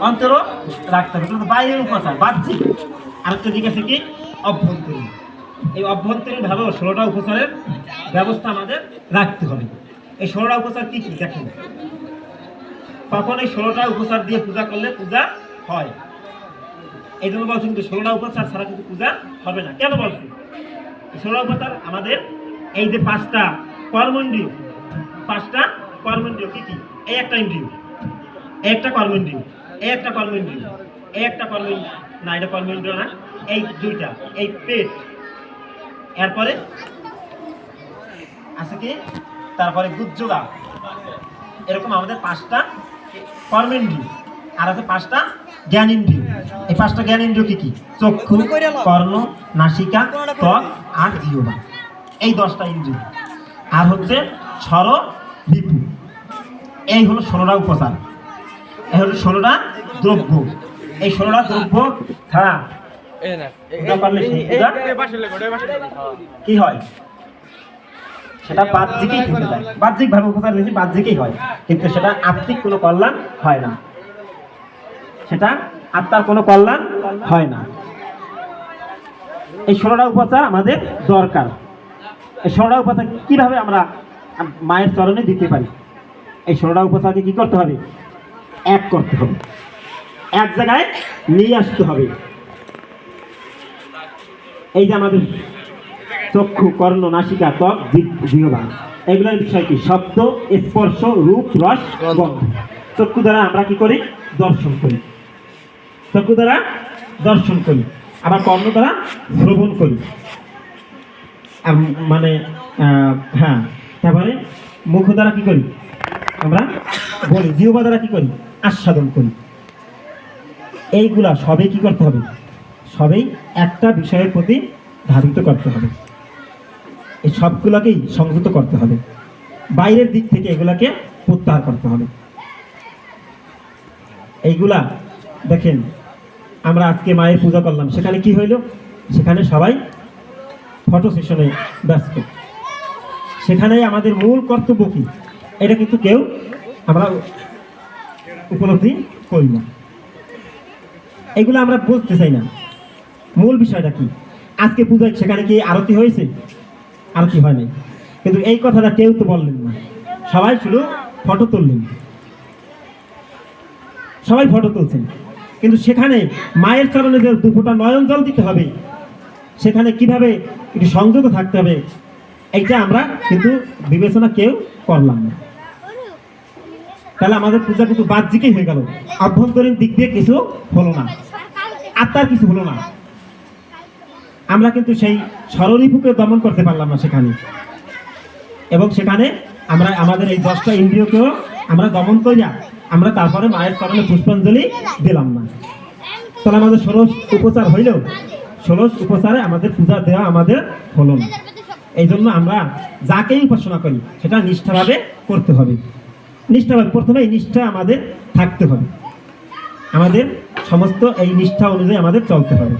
অন্তরও রাখতে হবে। কিন্তু বাইরের উপচার বাহ্যিক। আরেকটা দিক আছে কি? অভ্যন্তরীণ। এই অভ্যন্তরীণ ভাবেও ষোলোটা উপচারের ব্যবস্থা আমাদের রাখতে হবে। এই ষোলোটা উপচার কি কি? দেখেন। তখন এই ষোলোটা উপচার দিয়ে পূজা করলে পূজা হয়? এই জন্য বলছি কিন্তু ষোলোটা উপচার ছাড়া কিন্তু পূজা হবে না। কেন বলছি? ষোলোটা উপচার আমাদের এই যে পাঁচটা কর্মেন্দ্রিয় পাঁচটা কর্মেন্দ্রিয় কি কি? এই একটা ইন্দ্রিয়। একটা কর্মেন্দ্রিয় এই একটা কর্মেন্দ্রিয় এই একটা কর্মেন্দ্রিয় না এটা কর্মেন্দ্রিয় না। এই দুইটা এই পেট। এরপরে আছে কি? তারপরে গুজ্জোগা এরকম আমাদের পাঁচটা কর্মেন্দ্রিয় আর আছে পাঁচটা জ্ঞানেন্দ্রিয় এই পাঁচটা জ্ঞানেন্দ্রিয় কি কি? চক্ষু কর্ণ নাসিকা ত্বক আর জিহ্বা। এই দশটা ইন্দ্রিয় আর হচ্ছে স্বর বিপু এই হলো ষোলোটা উপচার। হলো ষোলোটা দ্রব্য। এই ষোলোটা দ্রব্য ছাড়া সেই পূজা কি হয়? সেটা বাহ্যিকই থেকে যায় বাহ্যিক ভাবে উপচার হয়েছে বাহ্যিকই হয়। কিন্তু সেটা আত্মিক কোনো কল্যাণ হয় না। সেটা আত্মার কোনো কল্যাণ হয় না। এই ষোলোটা উপচার আমাদের দরকার। এই ষোলোটা উপচার কীভাবে আমরা মায়ের চরণে দিতে পারি? এই ষোলোটা উপচারকে কি করতে হবে? এক করতে হবে। এক জায়গায় নিয়ে আসতে হবে। এই যে আমাদের চক্ষু কর্ণ নাসিকা ত্বক জিহ্বা এগুলোর বিষয় কি? শব্দ স্পর্শ রূপ রস গন্ধ। চক্ষু দ্বারা আমরা কি করি? দর্শন করি। চক্ষু দ্বারা দর্শন করি। আবার কর্ণ দ্বারা শ্রবণ করি। মানে হ্যাঁ তারপরে মুখ দ্বারা কি করি? আমরা বলি জিহ্বা দ্বারা কি করি? আস্বাদন করি। এইগুলা সবই কি করতে হবে? সবই একটা বিষয়ের প্রতি ধাবিত করতে হবে। এই সবগুলোকেই সংযত করতে হবে। বাইরের দিক থেকে এগুলাকে প্রত্যাহার করতে হবে। এইগুলা দেখেন, আমরা আজকে মায়ের পূজা করলাম। সেখানে কি হইল? সেখানে সবাই ফটো সেশনে ব্যস্ত। সেখানেই আমাদের মূল কর্তব্য কি? এটা কিন্তু কেউ আমরা উপলব্ধি করি না এগুলো আমরা বুঝতে চাই না। মূল বিষয়টা কি? আজকে পূজায় সেখানে কি আরতি হয়েছে? আরতি হয় নাই। কিন্তু এই কথাটা কেউ তো বললেন না। সবাই শুধু ফটো তুললেন। সবাই ফটো তুলছেন। কিন্তু সেখানে মায়ের চরণে যে দু ফোঁটা নয়ন জল দিতে হবে, সেখানে কীভাবে একটু সংযত থাকতে হবে, এইটা আমরা কিন্তু বিবেচনা কেউ করলাম না। তাহলে আমাদের পূজা কিন্তু বাহ্যিকই হয়ে গেল। আভ্যন্তরীণ দিক দিয়ে কিছু হলো না। আত্মার কিছু হলো না। আমরা কিন্তু সেই স্মরণীপুকে দমন করতে পারলাম না সেখানে। এবং সেখানে আমরা আমাদের এই দশটা ইন্দ্রিয়কেও আমরা দমন করিয়া আমরা তারপরে মায়ের চরণে পুষ্পাঞ্জলি দিলাম না। তাহলে আমাদের ষোড়শ উপচার হইলেও ষোড়শ উপচারে আমাদের পূজা দেওয়া আমাদের হলো না। এই জন্য আমরা যাকেই উপাসনা করি, সেটা নিষ্ঠাভাবে করতে হবে। নিষ্ঠাভাবে প্রথমে এই নিষ্ঠা আমাদের থাকতে হবে। আমাদের সমস্ত এই নিষ্ঠা অনুযায়ী আমাদের চলতে হবে।